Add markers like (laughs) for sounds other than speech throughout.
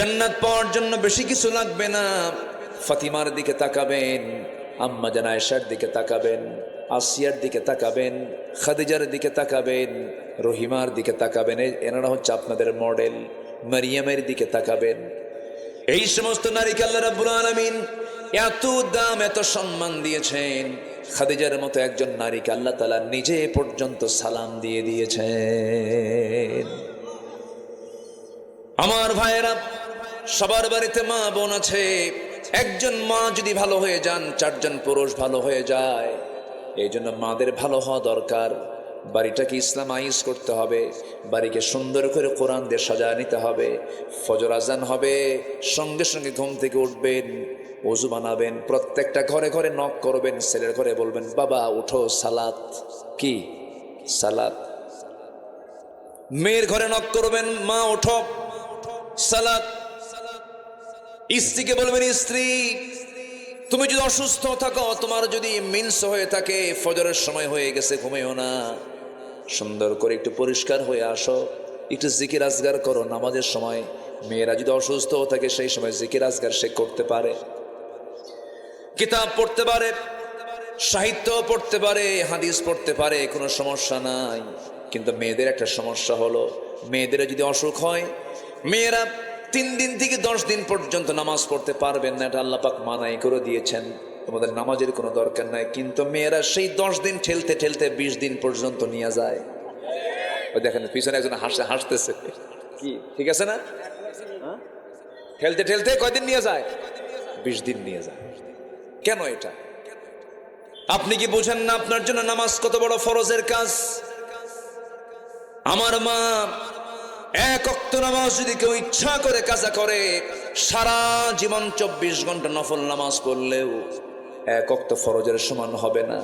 জান্নাত পাওয়ার জন্য বেশি কিছু লাগবে না। ফাতিমার দিকে তাকাবেন, আম্মা জান আয়েশার দিকে তাকাবেন, আসিয়ার দিকে তাকাবেন, খাদিজার দিকে তাকাবেন, রহিমার দিকে তাকাবেন। এনারা হচ্ছে আপনাদের মডেল, মারিয়ামের দিকে তাকাবেন। এই সমস্ত নারীকে আল্লাহ রাব্বুল এত দাম, এত সম্মান দিয়েছেন। খাদিজার মতো একজন নারীকে আল্লাহ তাআলা নিজে পর্যন্ত সালাম দিয়ে দিয়েছেন। আমার ভাইয়েরা সবার বাড়িতে মা বোন আছে। একজন মা যদি ভালো হয়ে যান, চারজন পুরুষ ভালো হয়ে যায়। এই জন্য মাদের ভালো হওয়া দরকার। বাড়িটাকে ইসলাম আইস করতে হবে, বাড়িকে সুন্দর করে কোরআন দিয়ে সাজা নিতে হবে। ফজর আজান হবে, সঙ্গে সঙ্গে ঘুম থেকে উঠবেন অজু বানাবেন, প্রত্যেকটা ঘরে ঘরে নক করবেন, ছেলের ঘরে বলবেন, বাবা, উঠো, সালাত। কি? সালাত। মেয়ের ঘরে নক করবেন, মা ওঠো সালাত। স্ত্রীকে বলবেন, স্ত্রী, তুমি যদি অসুস্থ থাকো, তোমার যদি মিন্স হয়ে থাকে, ফজরের সময় হয়ে গেছে, ঘুমেও না। সুন্দর করে একটু পরিষ্কার হয়ে আসো, একটু জিকির আজগার করো। নামাজের সময় মেয়েরা যদি অসুস্থ থাকে, সেই সময় জিকির আজগার সে করতে পারে। কিতাব পড়তে পারে সাহিত্য পড়তে পারে, হাদিস পড়তে পারে, কোনো সমস্যা নাই। কিন্তু মেয়েদের একটা সমস্যা হলো, মেয়েদের যদি অসুখ হয়, মেয়েরা তিন দিন থেকে দশ দিন পর্যন্ত নামাজ পড়তে পারবেন না, এটা আল্লাপাক মানাই করে দিয়েছেন। তোমাদের নামাজের কোনো দরকার নাই, কিন্তু মেয়েরা সেই দশ দিন ঠেলতে ঠেলতে বিশ দিন পর্যন্ত নিয়ে যায়। ওই দেখেন, পিছনে একজন হাসে, হাসতেছে। কি, ঠিক আছে না? হ্যাঁ? ঠেলতে ঠেলতে কয়দিন নিয়ে যায়? বিশ দিন নিয়ে যায়। কেন এটা? আপনি কি বুঝেন না আপনার জন্য নামাজ কত বড় ফরজের কাজ? আমার মা এক অক্ত নামাজ যদি কেউ ইচ্ছা করে, কাজা করে, সারা জীবন চব্বিশ ঘণ্টা নফল নামাজ পড়লেও এক অক্ত ফরজের সমান হবে না।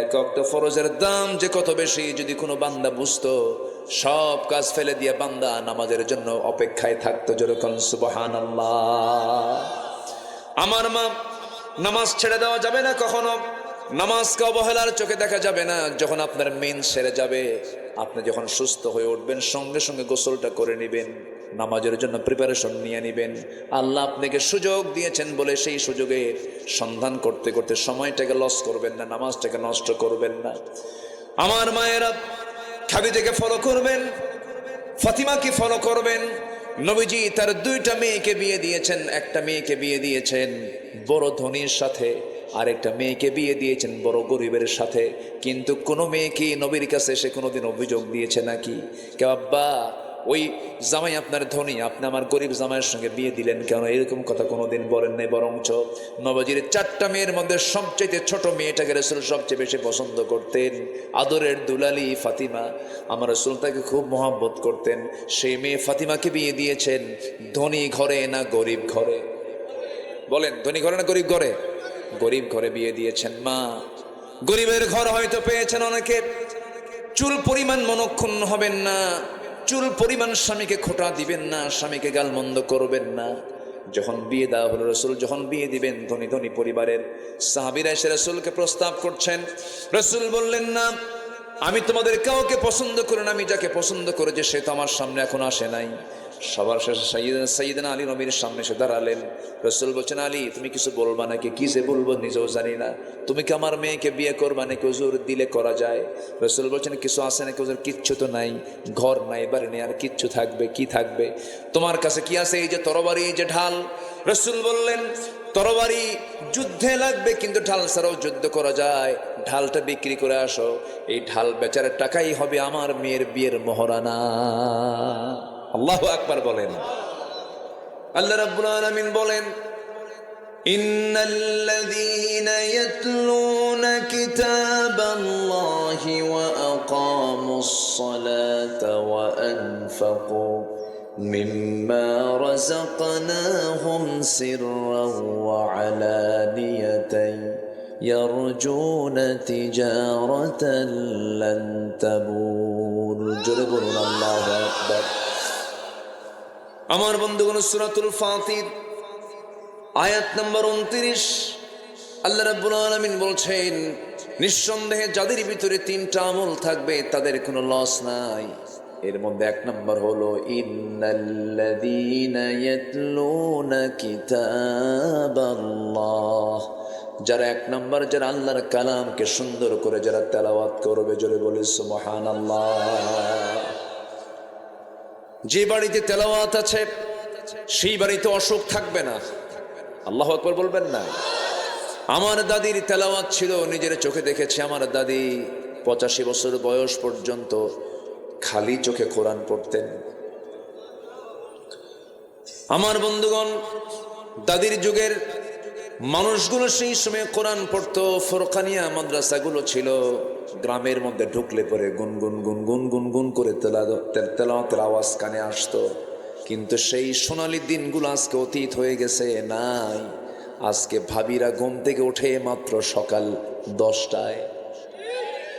এক অক্ত ফরজের দাম যে কত বেশি, যদি কোনো বান্দা বুঝতো, সব কাজ ফেলে দিয়ে বান্দা নামাজের জন্য অপেক্ষায় থাকতো যেরকম সুবহান আমার মা, নামাজ ছেড়ে দেওয়া যাবে না কখনো? নামাজকে অবহেলার চোখে দেখা যাবে না, যখন আপনার মেন সেরে যাবে। আপনি যখন সুস্থ হয়ে উঠবেন, সঙ্গে সঙ্গে গোসলটা করে নেবেন, নামাজের জন্য প্রিপারেশন নিয়ে নেবেন। আল্লাহ আপনাকে সুযোগ দিয়েছেন বলে সেই সুযোগে সন্ধান করতে করতে সময়টাকে লস করবেন না, নামাজটাকে নষ্ট করবেন না। আমার মায়েরা খাবিদেরকে ফলো করবেন, ফাতিমাকে ফলো করবেন। নবীজি তার দুইটা মেয়েকে বিয়ে দিয়েছেন, একটা মেয়েকে বিয়ে দিয়েছেন। বড় ধনীর সাথে আরেকটা মেয়েকে বিয়ে দিয়েছেন, বড় গরিবের সাথে। কিন্তু কোনো মেয়েকে নবীর কাছে এসে কোনোদিন অভিযোগ দিয়েছে নাকি? কে আব্বা, ওই জামাই আপনার ধনী, আপনি আমার গরিব জামাইয়ের সঙ্গে বিয়ে দিলেন কেন? এরকম কথা কোনোদিন বলেন নাই বরঞ্চ নবজির চারটা মেয়ের মধ্যে সবচেয়ে ছোট মেয়েটাকে রসুল সবচেয়ে বেশি পছন্দ করতেন, আদরের দুলালি ফাতিমা। আমার রসুল তাকে খুব মহাব্বত করতেন। সেই মেয়ে ফাতিমাকে বিয়ে দিয়েছেন ধনী ঘরে না গরিব ঘরে? বলেন, ধনী ঘরে না গরিব ঘরে? গরিব ঘরে বিয়ে দিয়েছেন মা। গরিবের ঘর হয়তো পেয়েছেন অনেকে। চুল পরিমাণ মনক্ষুণ্ণ হবেন না। চুল পরিমাণ স্বামীকে খোটা দিবেন না, স্বামীকে গালমন্দ করবেন না। যখন বিয়ে দেওয়া হলো, রসুল যখন বিয়ে দিবেন, ধনী ধনী পরিবারের সাহাবিরা এসে রসুলকে প্রস্তাব করছেন। রসুল বললেন, না, আমি তোমাদের কাউকে পছন্দ করি না, আমি যাকে পছন্দ করেছি সে তো আমার সামনে এখন আসে নাই। সবার শেষে সাইয়েদ সাইয়েদিন আলী নবীর সামনে এসে দাঁড়ালেন। রসুল বলছেন, আলী, তুমি কিছু বলবা নাকি? কি যে বলব নিজেও জানি না। তুমি কি আমার মেয়েকে বিয়ে করবা নাকি হুজুর দিলে করা যায়? রসুল বলছেন, কিছু আছে নাকি হুজুর? কিচ্ছু তো নাই। ঘর নাই, বাড়ি নেই, আর কিচ্ছু থাকবে, কি থাকবে? তোমার কাছে কি আছে? এই যে তরবারি, এই যে ঢাল? রসুল বললেন, তরবারি যুদ্ধে লাগবে, কিন্তু ঢাল ছাড়াও যুদ্ধ করা যায়। ঢালটা বিক্রি করে আসো। এই ঢাল বেচার টাকাই হবে আমার মেয়ের বিয়ের মহারানা। আল্লাহ আকবার বলেন আল্লাহ রাব্বুল আলামিন বলেন إن الذين يتلون كتاب الله وأقاموا الصلاة وأنفقوا مما رزقناهم سرا وعلانية يرجون تجارة لن تبور جربوا الله أكبر আমার বন্ধুগণ, সূরাতুল ফাতির, আয়াত নম্বর উনত্রিশ। আল্লাহ রাব্বুল আলামিন বলছেন, নিঃসন্দেহে যাদের ভিতরে তিনটা আমল থাকবে, তাদের কোনো লস নাই। এর মধ্যে এক নম্বর হলো যারা এক নম্বর, যারা আল্লাহর কালামকে সুন্দর করে যারা তেলাওয়াত করবে, জোরে বলে সুবহানাল্লাহ। যে বাড়িতে তেলাওয়াত আছে, সেই বাড়িতে অসুখ থাকবে না। আল্লাহ আকবর বলবেন না। আমার দাদির তেলাওয়াত ছিল, নিজের চোখে দেখেছি। আমার দাদি পঁচাশি বছর বয়স পর্যন্ত খালি চোখে কোরআন পড়তেন। আমার বন্ধুগণ, দাদির যুগের মানুষগুলো সেই সময় কোরআন পড়তো, ফোরকানিয়া মাদ্রাসাগুলো ছিল। গ্রামের মধ্যে ঢুকলে পরে গুনগুন গুনগুন গুনগুন করে তেলা তেল- তেলাওয়াতের আওয়াজ কানে আসতো। কিন্তু সেই সোনালি দিনগুলো আজকে অতীত হয়ে গেছে, নাই। আজকে ভাবিরা ঘুম থেকে ওঠে মাত্র সকাল দশটায়।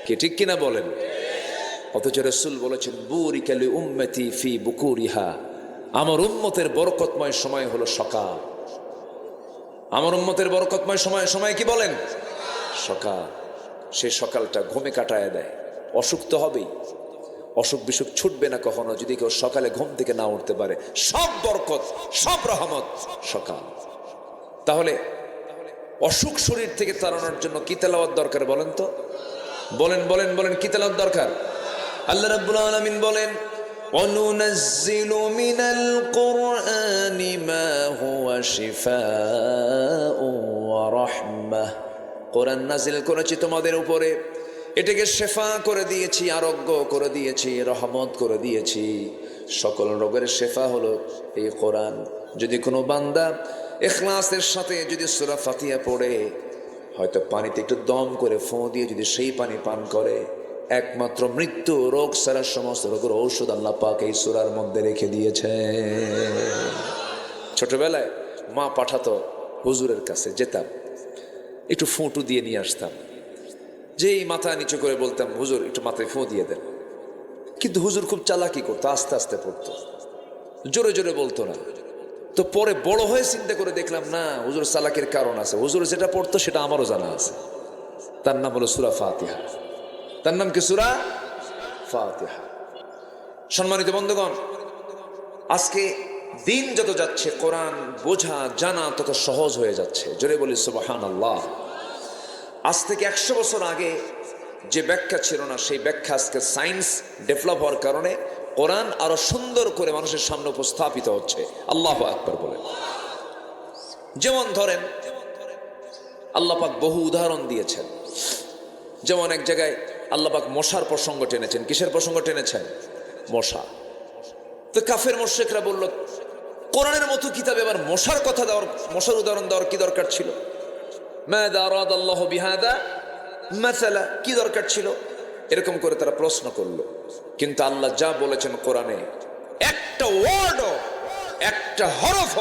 কি ঠিক কিনা বলেন? অথচ রসুল বলেছেন বুরিকালি উম্মতি ফি বুকুরিহা। আমার উম্মতের বরকতময় সময় হলো সকাল। আমার উম্মতের বরকতময় সময় সময় কি বলেন? সকাল। সে সকালটা ঘুমে কাটায় দেয় অসুখ তো হবেই অসুখ বিসুখ ছুটবে না কখনো যদি কেউ সকালে ঘুম থেকে না উঠতে পারে সব বরকত সব রহমত সকাল তাহলে অসুখ শরীর থেকে তাড়ানোর জন্য কি তেলাওয়াত দরকার বলেন তো বলেন বলেন বলেন কি তেলাওয়াত দরকার আল্লাহ রাব্বুল আলামিন বলেন وننزل من القرآن ما هو شفاء ورحمة কোরআন নাজিল করেছি তোমাদের উপরে। এটাকে শেফা করে দিয়েছি, আরোগ্য করে দিয়েছি, রহমত করে দিয়েছি। সকল রোগের শেফা হলো এই কোরআন। যদি কোনো বান্দা এখলাসের সাথে যদি সুরা ফাতিয়া পড়ে, হয়তো পানিতে একটু দম করে ফোঁ দিয়ে যদি সেই পানি পান করে, একমাত্র মৃত্যু রোগ সারা সমস্ত রোগের ঔষধ আল্লাহ পাক এই সুরার মধ্যে রেখে দিয়েছে। ছোটবেলায় মা পাঠাতো হুজুরের কাছে যেতাম একটু ফুঁটু দিয়ে নিয়ে আসতাম। যেই মাথা নিচু করে বলতাম, হুজুর, একটু মাথায় ফোঁ দিয়ে দেন। কিন্তু হুজুর খুব চালাকি করতো, আস্তে আস্তে পড়তো। জোরে জোরে বলতো না। তো পরে বড় হয়ে চিন্তা করে দেখলাম, না, হুজুর চালাকির কারণ আছে। হুজুর যেটা পড়তো সেটা আমারও জানা আছে। তার নাম হলো সুরা ফাতিহা। তার নাম কি সুরা? ফাতিহা। সম্মানিত বন্ধুগণ, আজকে দিন যত যাচ্ছে, কোরআন বোঝা, জানা তত সহজ হয়ে যাচ্ছে। জোরে বলি সুবাহান আল্লাহ আজ থেকে একশো বছর আগে যে ব্যাখ্যা ছিল না, সেই ব্যাখ্যা আজকে সায়েন্স ডেভেলপ হওয়ার কারণে কোরআন আরও সুন্দর করে মানুষের সামনে উপস্থাপিত হচ্ছে। আল্লাহ আকবর বলে। যেমন ধরেন আল্লাপাক বহু উদাহরণ দিয়েছেন। যেমন এক জায়গায় আল্লাপাক মশার প্রসঙ্গ টেনেছেন। কিসের প্রসঙ্গ টেনেছেন? মশা। তো কাফের মোশেকরা বলল কোরআনের মতো কিতাবে আবার মশার কথা দেওয়ার, মশার উদাহরণ দেওয়ার কি দরকার ছিল? কি দরকার ছিল? এরকম করে তারা প্রশ্ন করল। কিন্তু আল্লাহ যা বলেছেন কোরআনে, একটা ওয়ার্ড একটা হরফ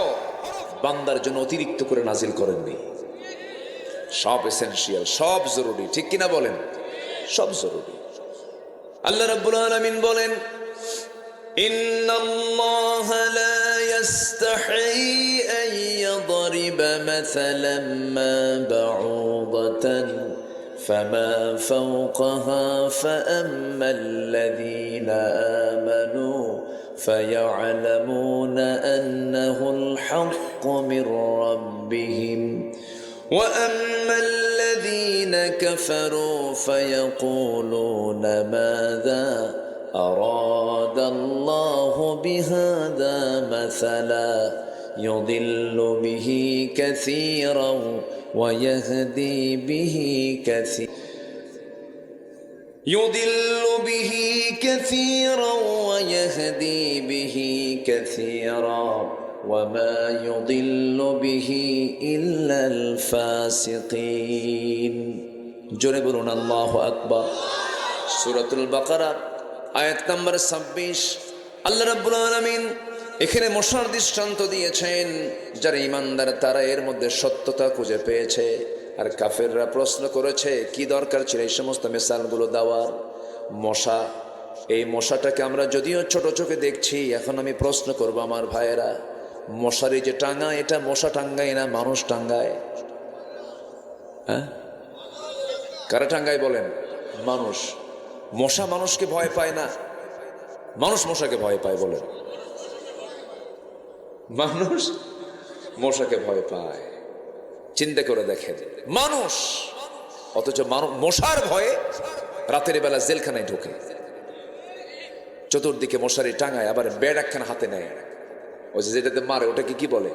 বান্দার জন্য অতিরিক্ত করে নাজিল করেননি। সব এসেন্সিয়াল সব জরুরি, ঠিক কিনা বলেন? সব জরুরি। আল্লাহ রাব্বুল আলামিন বলেন, ইন্নাল্লাহা লা يستحي أن يضرب مثلا ما بعوضة فما فوقها فأما الذين آمنوا فيعلمون أنه الحق من ربهم. وأما الذين كفروا فيقولون ماذا؟ أراد الله بهذا مثلا يضل به كثيرا ويهدي به كثيرا يضل به كثيرا ويهدي به كثيرا وما يضل به إلا الفاسقين. جرب الله أكبر. سورة البقرة. আয়াত নাম্বার ছাব্বিশ। আল্লাহ রাব্বুল আলামিন এখানে মশার দৃষ্টান্ত দিয়েছেন, যারা ইমানদার তারা এর মধ্যে সত্যতা খুঁজে পেয়েছে। আর কাফেররা প্রশ্ন করেছে, কি দরকার ছিল এই সমস্ত মেসালগুলো দেওয়ার? মশা, এই মশাটাকে আমরা যদিও ছোট চোখে দেখছি, এখন আমি প্রশ্ন করব আমার ভাইয়েরা, মশারি যে টাঙ্গায় এটা মশা টাঙ্গায় না মানুষ টাঙ্গায়? হ্যাঁ? কারা টাঙ্গায় বলেন? মানুষ। মশা মানুষকে ভয় পায় না। মানুষ মশাকে ভয় পায় বলে। মানুষ মশাকে ভয় পায়। চিন্তা করে দেখেন। মানুষ! অথচ মশার ভয়ে রাতের বেলা জেলখানায় ঢোকে। চতুর্দিকে মশারি টাঙায়, আবার বেড একখানা হাতে নেয়। ওই যে যেটাতে মারে, ওটাকে কি বলে?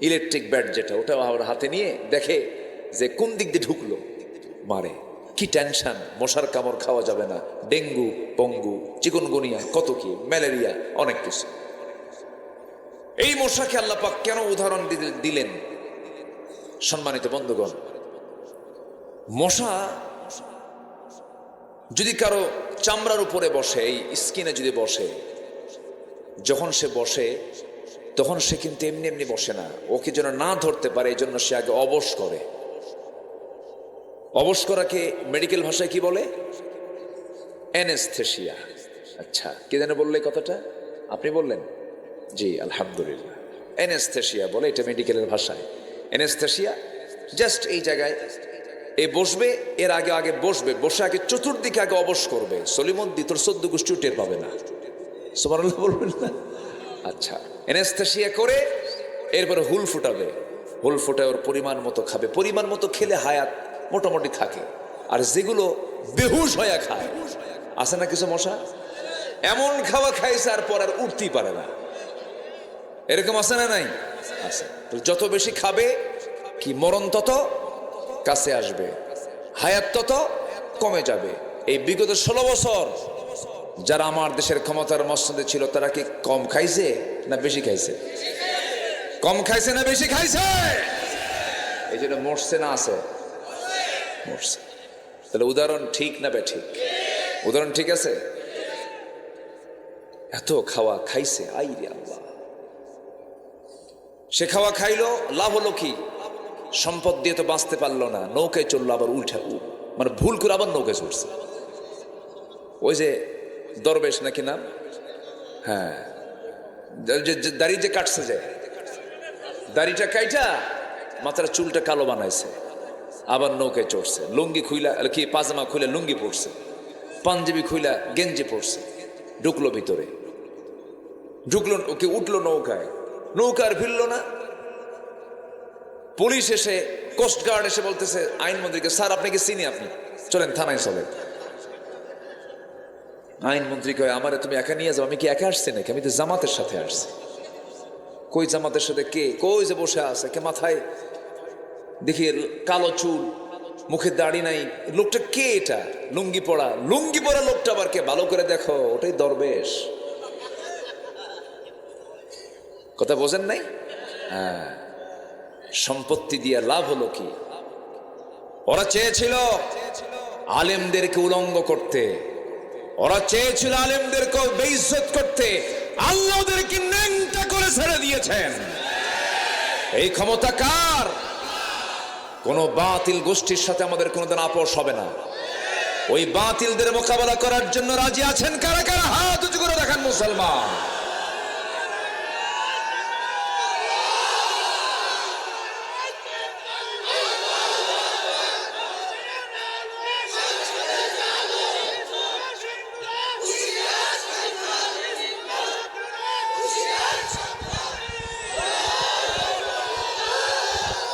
ইলেকট্রিক ব্যাট যেটা ওটা আবার হাতে নিয়ে দেখে যে কোন দিক দিয়ে ঢুকলো, মারে। কি টেনশন মশার কামড় খাওয়া যাবে না। ডেঙ্গু, পঙ্গু, চিকনগুনিয়া, কত কি? ম্যালেরিয়া, অনেক কিছু। এই মশাকে আল্লাপাক কেন উদাহরণ দিলেন? সম্মানিত বন্ধুগণ, মশা যদি কারও চামড়ার উপরে বসে, এই স্কিনে যদি বসে, যখন সে বসে, তখন সে কিন্তু এমনি এমনি বসে না। ওকে যেন না ধরতে পারে এই জন্য সে আগে অবশ করে। অবশ করাকে মেডিকেল ভাষায় কি বলে? অ্যানেস্থেশিয়া আচ্ছা কে যেন বললে কথাটা? আপনি বললেন? জি, আলহামদুলিল্লাহ। অ্যানেস্থেশিয়া বলে, এটা মেডিকেলের ভাষায়। অ্যানেস্থেশিয়া জাস্ট এই জায়গায়। এ বসবে, এর আগে আগে বসবে, বসে আগে চতুর্দিকে আগে অবশ করবে। সলিমদ্দি তোর সদ্য গোষ্ঠীও টের পাবে না। সুবহানাল্লাহ বলবেন না? আচ্ছা এনেস্থেশিয়া করে, এরপরে হুল ফুটাবে। হুল ফুটায় ওর পরিমাণ মতো খাবে। পরিমাণ মতো খেলে হায়াত মোটামুটি থাকে। আর যেগুলো বেহুশ হয়ে খায়। আছে না কিছু মশা? এমন খাওয়া খাইছে আর পর আর উঠতেই পারে না। এরকম আছে না নাই? আছে। যত বেশি খাবে, কি মরণ তত কাছে আসবে। হায়াত তত কমে যাবে। এই বিগত ষোলো বছর যারা আমার দেশের ক্ষমতার মসনদে ছিল, তারা কি কম খাইছে না বেশি খাইছে? কম খাইছে না বেশি খাইছে? এই জন্য মরছে না আছে। মরছে তাহলে উদাহরণ ঠিক না বে ঠিক উদাহরণ ঠিক আছে? এত খাওয়া খাইছে, আই রে আল্লাহ। সে খাওয়া খাইলো, লাভ হলো কি? সম্পদ দিয়ে তো বাঁচতে পারল না, নৌকায় চলল আবার উল্টা মানে ভুল করে আবার নৌকায় চড়ছে। ওই যে দরবেশ নাকি নাম? হ্যাঁ। দাড়ি যে কাটছে যে। দাড়িটা কাইটা, মাথার চুলটা কালো বানাইছে। আবার নৌকায় চড়ছে। লুঙ্গি খুইলা কি পাজামা খুইলা লুঙ্গি পড়ছে পাঞ্জাবি খুইলা গেঞ্জি পড়ছে ঢুকলো ভিতরে। ঢুকলো, ওকে উঠল নৌকায়। নৌকা আর ফিরলো না। পুলিশ এসে কোস্ট গার্ড এসে বলতেছে আইনমন্ত্রীকে স্যার, আপনাকে চিনি আপনি? চলেন, থানায় চলেন। আইনমন্ত্রী কয়, আমারে তুমি একা নিয়ে যাও, আমি কি একা আসছি নাকি? আমি তো জামাতের সাথে আসছি। কই জামাতের সাথে? কে? কই যে বসে আছে? কে মাথায় দেখি কালো চুল, মুখে দাড়ি নাই। লোকটা কে এটা? লুঙ্গি পড়া লুঙ্গি পড়া লোকটা আবার কে? ভালো করে দেখো, ওটাই দরবেশ। কথা বোঝেন নাই? হ্যাঁ। সম্পত্তি দিয়ে লাভ হলো কি? ওরা চেয়েছিল আলেমদেরকে উলঙ্গ করতে। ওরা চেয়েছিল আলেমদেরকে বেইজ্জত করতে। আল্লাহ ওদেরকে ন্যাংটা করে ছেড়ে দিয়েছেন। এই ক্ষমতা কার? কোন বাতিল গোষ্ঠীর সাথে আমাদের কোনোদিন আপোষ হবে না। ওই বাতিলদের মোকাবেলা করার জন্য রাজি আছেন কারা? কারা? হাত উঁচু করে দেখান মুসলমান।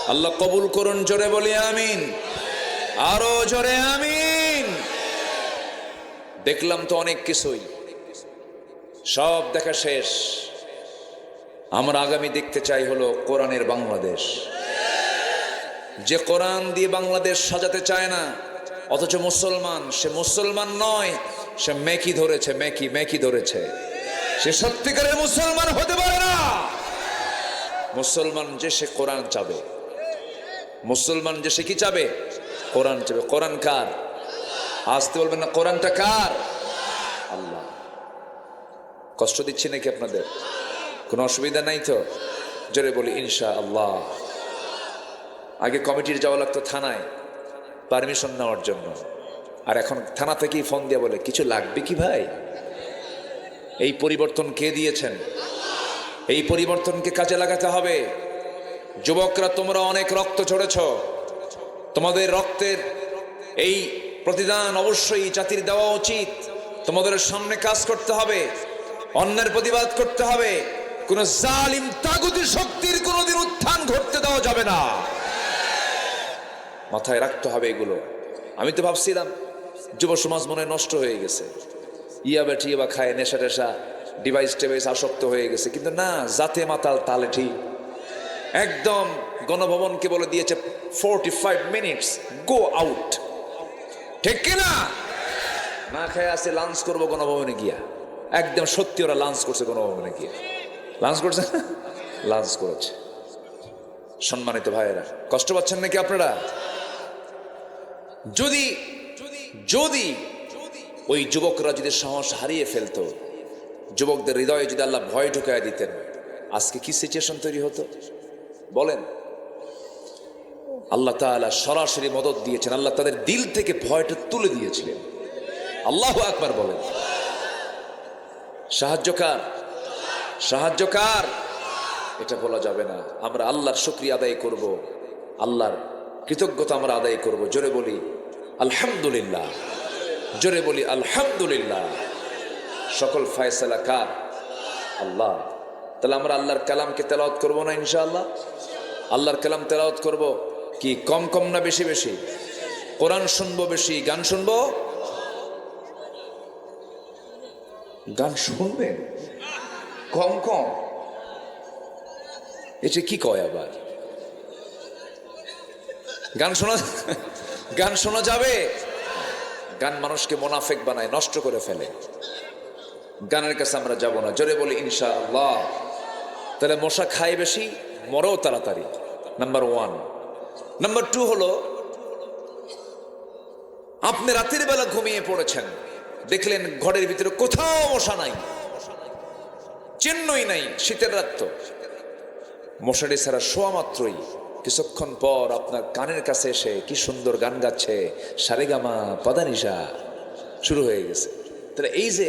আল্লাহ কবুল করুন, জোরে বলি আমিন। আরও জোরে আমিন। দেখলাম তো অনেক কিছুই। সব দেখা শেষ। আমরা আগামী দেখতে চাই হলো কোরআনের বাংলাদেশ। যে কোরআন দিয়ে বাংলাদেশ সাজাতে চায় না, অথচ মুসলমান, সে মুসলমান নয়, সে মেকি ধরেছে, মেকি মেকি ধরেছে। সে সত্যিকারের মুসলমান হতে পারে না। মুসলমান যে সে কোরআন চাবে। মুসলমান যে সে কি চাবে? কোরআন চাবে। কোরআন কার? আসতে বলবেন না, কোরআনটা কার? আল্লাহ। কষ্ট দিচ্ছি নাকি আপনাদের? কোনো অসুবিধা নাই তো? জোরে বলি ইনশা আল্লাহ আগে কমিটির যাওয়া লাগতো থানায়, পারমিশন নেওয়ার জন্য। আর এখন থানা থেকেই ফোন দিয়ে বলে, কিছু লাগবে কি ভাই? এই পরিবর্তন কে দিয়েছেন? এই পরিবর্তনকে কাজে লাগাতে হবে? যুবকরা, তোমরা অনেক রক্ত ঝরেছ। তোমাদের রক্তের এই প্রতিদান অবশ্যই জাতির দেওয়া উচিত। তোমাদের সামনে কাজ করতে হবে, অন্যের প্রতিবাদ করতে হবে। কোন জালিম, তাগুতি শক্তির কোনোদিন উত্থান ঘটতে দেওয়া যাবে না। মাথায় রাখতে হবে এগুলো। আমি তো ভাবছিলাম, যুব সমাজ মনে নষ্ট হয়ে গেছে। ইয়া বেটি বা খায়, নেশা টেশা ডিভাইস টেভাইস আসক্ত হয়ে গেছে। কিন্তু না, জাতে মাতাল তালে ঠিক। একদম গণভবনকে বলে দিয়েছে forty five minutes go out ঠিক কিনা না? খেয়ে আসে লাঞ্চ করব গণভবনে গিয়া। একদম সত্যি ওরা লাঞ্চ করছে গণভবনে গিয়া। লাঞ্চ করছে? লাঞ্চ করেছে। সম্মানিত ভাইয়েরা, কষ্ট পাচ্ছেন নাকি আপনারা? যদি যদি ওই যুবকরা যদি সাহস হারিয়ে ফেলতো, যুবকদের হৃদয়ে যদি আল্লাহ ভয় ঢুকায় দিতেন, আজকে কি সিচুয়েশন তৈরি হতো? বলেন। আল্লাহ তাআলা সরাসরি মদত দিয়েছেন। আল্লাহ তাদের দিল থেকে ভয়টা তুলে দিয়েছিলেন। আল্লাহ আকবার বলেন। সাহায্যকার সাহায্যকার এটা বলা যাবে না। আমরা আল্লাহর শুক্রিয়া আদায় করব। আল্লাহর কৃতজ্ঞতা আমরা আদায় করব। জোরে বলি, আলহামদুলিল্লাহ। জোরে বলি, আলহামদুলিল্লাহ। সকল ফয়সালা কার? আল্লাহ। তাহলে আমরা আল্লাহর কালামকে তেলাওয়াত করব না ইনশাআল্লাহ? আল্লাহর কালাম তেলাওয়াত করব। কি, কম কম না বেশি বেশি? কোরআন শুনব বেশি, গান শুনব? গান শুনবেন? কম কম? এটা কি কয় আবার? গান শোনা (laughs) গান শোনা যাবে? গান মানুষকে মোনাফেক বানায়, নষ্ট করে ফেলে। গানের কাছে আমরা যাব না। জোরে বলি, ইনশাআল্লাহ। তাহলে মশা খায় বেশি? মরেও তাড়াতাড়ি। নাম্বার ওয়ান নাম্বার টু হলো, আপনি রাতের বেলা ঘুমিয়ে পড়েছেন। দেখলেন ঘরের ভিতরে কোথাও মশা নাই। চিহ্নই নাই, শীতের রাত তো। মশারি ছাড়া শোয়া মাত্রই কিছুক্ষণ পর আপনার কানের কাছে এসে কি সুন্দর গান গাচ্ছে সারেগামা পাদানিসা শুরু হয়ে গেছে। তাহলে এই যে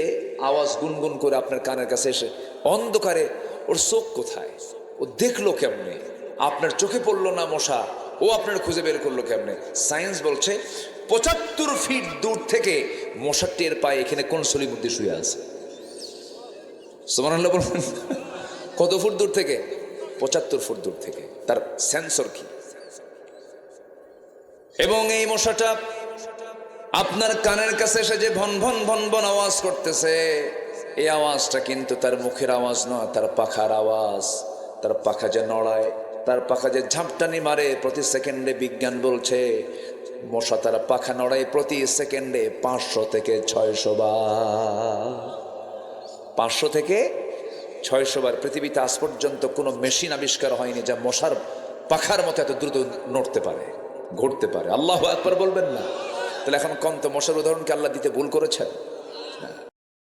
আওয়াজ গুনগুন করে আপনার কানের কাছে এসে অন্ধকারে ওর চোখ কোথায়? ও দেখল কেমনে? আপনার চোখে পড়ল না মশা? ও আপনার খুঁজে বের করল কেমনে? সায়েন্স বলছে, পঁচাত্তর ফিট দূর থেকে মশার টের পায়ে এখানে কোন সলির মধ্যে শুয়ে আছে। বলবেন কত ফুট দূর থেকে? পঁচাত্তর ফুট দূর থেকে। তার সেন্সর কি? এবং এই মশাটা আপনার কানের কাছে এসে যে ভন ভন ভন ভন আওয়াজ করতেছে, এই আওয়াজটা কিন্তু তার মুখের আওয়াজ নয়, তার পাখার আওয়াজ। তার পাখা যে নড়ায়, তার পাখা যে ঝাপটানি মারে, প্রতি সেকেন্ডে বিজ্ঞান বলছে, মশা তার পাখা নড়ায় প্রতি সেকেন্ডে পাঁচশো থেকে ছয়শো বার। পাঁচশো থেকে ছয়শো বার। পৃথিবীতে আজ পর্যন্ত কোনো মেশিন আবিষ্কার হয়নি যা মশার পাখার মতো এত দ্রুত নড়তে পারে ঘুরতে পারে। আল্লাহ একবার বলবেন না। তাহলে এখন কম তো মশার উদাহরণকে আল্লাহ দিতে ভুল করেছেন।